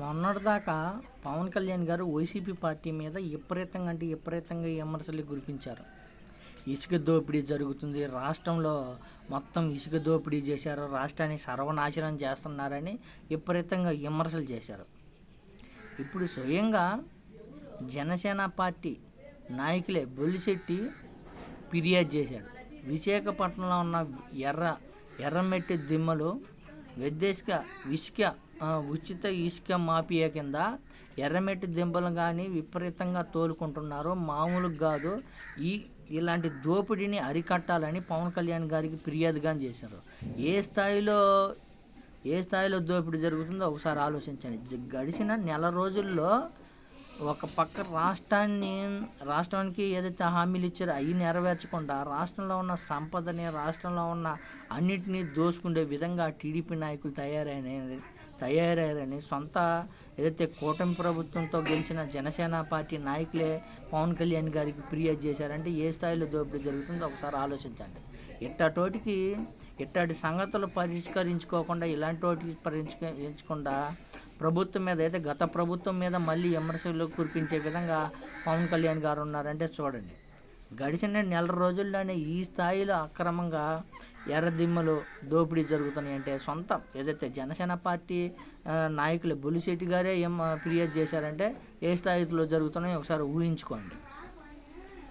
మొన్నటిదాకా పవన్ కళ్యాణ్ గారు YCP party మీద విపరీతంగా అంటే విపరీతంగా విమర్శలు గురిపించారు ఇసుక దోపిడీ జరుగుతుంది రాష్ట్రంలో మొత్తం ఇసుక దోపిడీ చేశారు రాష్ట్రాన్ని సర్వనాశనం చేస్తున్నారని విపరీతంగా విమర్శలు చేశారు. ఇప్పుడు స్వయంగా జనసేన పార్టీ నాయకులే బొల్లిశెట్టి ఫిర్యాదు చేశాడు విశాఖపట్నంలో ఉన్న ఎర్ర ఎర్రమెట్టి దిమ్మలు విదేశక ఇసుక ఉచిత ఇసుక మాఫియా కింద ఎర్రమెట్టి దింపలు కానీ విపరీతంగా తోలుకుంటున్నారు మామూలుగా కాదు. ఈ ఇలాంటి దోపిడీని అరికట్టాలని పవన్ కళ్యాణ్ గారికి ఫిర్యాదుగా చేశారు. ఏ స్థాయిలో ఏ స్థాయిలో దోపిడీ జరుగుతుందో ఒకసారి ఆలోచించండి. గడిచిన నెల రోజుల్లో ఒక పక్క రాష్ట్రాన్ని రాష్ట్రానికి ఏదైతే హామీలు ఇచ్చారో అవి నెరవేర్చకుండా రాష్ట్రంలో ఉన్న సంపదని రాష్ట్రంలో ఉన్న అన్నిటినీ దోసుకునే విధంగా టీడీపీ నాయకులు తయారైన తయారయ్యారని సొంత ఏదైతే కూటమి ప్రభుత్వంతో గెలిచిన జనసేన పార్టీ నాయకులే పవన్ కళ్యాణ్ గారికి ఫిర్యాదు చేశారంటే ఏ స్థాయిలో దోపిడీ జరుగుతుందో ఒకసారి ఆలోచించండి. ఇట్టటోటికి ఇట్లాంటి సంగతులు పరిష్కరించుకోకుండా ఇలాంటి వాటికి పరిష్కరించకుండా ప్రభుత్వం మీద అయితే గత ప్రభుత్వం మీద మళ్ళీ విమర్శలు కురిపించే విధంగా పవన్ కళ్యాణ్ గారు ఉన్నారంటే చూడండి. గడిచిన నెల రోజుల్లోనే ఈ స్థాయిలో అక్రమంగా ఎర్రదిమ్మలు దోపిడీ జరుగుతున్నాయి అంటే సొంతం. ఏదైతే జనసేన పార్టీ నాయకులు బులిశెట్టి గారే ఏం ఫిర్యాదు చేశారంటే ఏ స్థాయిలో జరుగుతున్నాయో ఒకసారి ఊహించుకోండి.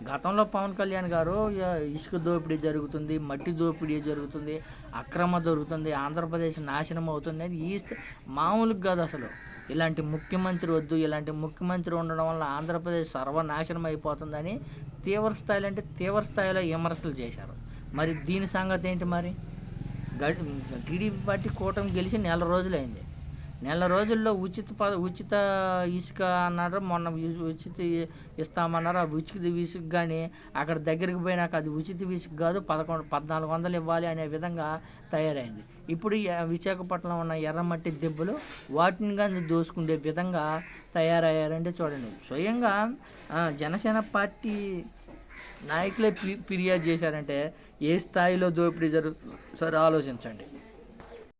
గతంలో పవన్ కళ్యాణ్ గారు ఇసుక దోపిడీ జరుగుతుంది మట్టి దోపిడీ జరుగుతుంది అక్రమ దొరుకుతుంది ఆంధ్రప్రదేశ్ నాశనం అవుతుంది అని ఈ మామూలుగా కాదు అసలు. ఇలాంటి ముఖ్యమంత్రి వద్దు ఇలాంటి ముఖ్యమంత్రి ఉండడం వల్ల ఆంధ్రప్రదేశ్ సర్వనాశనం అయిపోతుందని తీవ్ర స్థాయిలో అంటే తీవ్ర స్థాయిలో విమర్శలు చేశారు. మరి దీని సంగతి ఏంటి మరి? గడి టీడీపీ పార్టీ కూటమి గెలిచి నెల రోజులైంది. నెల రోజుల్లో ఉచిత ప ఉచిత ఇసుక అన్నారు. మొన్న ఉచిత ఇస్తామన్నారు. ఆ ఉచిత ఇసుక కానీ అక్కడ దగ్గరికి పోయినాక అది ఉచిత ఇసుక కాదు పదకొండు పద్నాలుగు వందలు ఇవ్వాలి అనే విధంగా తయారైంది. ఇప్పుడు విశాఖపట్నం విశాఖపట్నంలో ఉన్న ఎర్రమట్టి దెబ్బలు వాటిని కానీ దోసుకునే విధంగా తయారయ్యారంటే చూడండి. స్వయంగా జనసేన పార్టీ నాయకులే ఫి- ఫిర్యాదు చేశారంటే ఏ స్థాయిలో దోపిడీ జరుగుతుంది సరే ఆలోచించండి.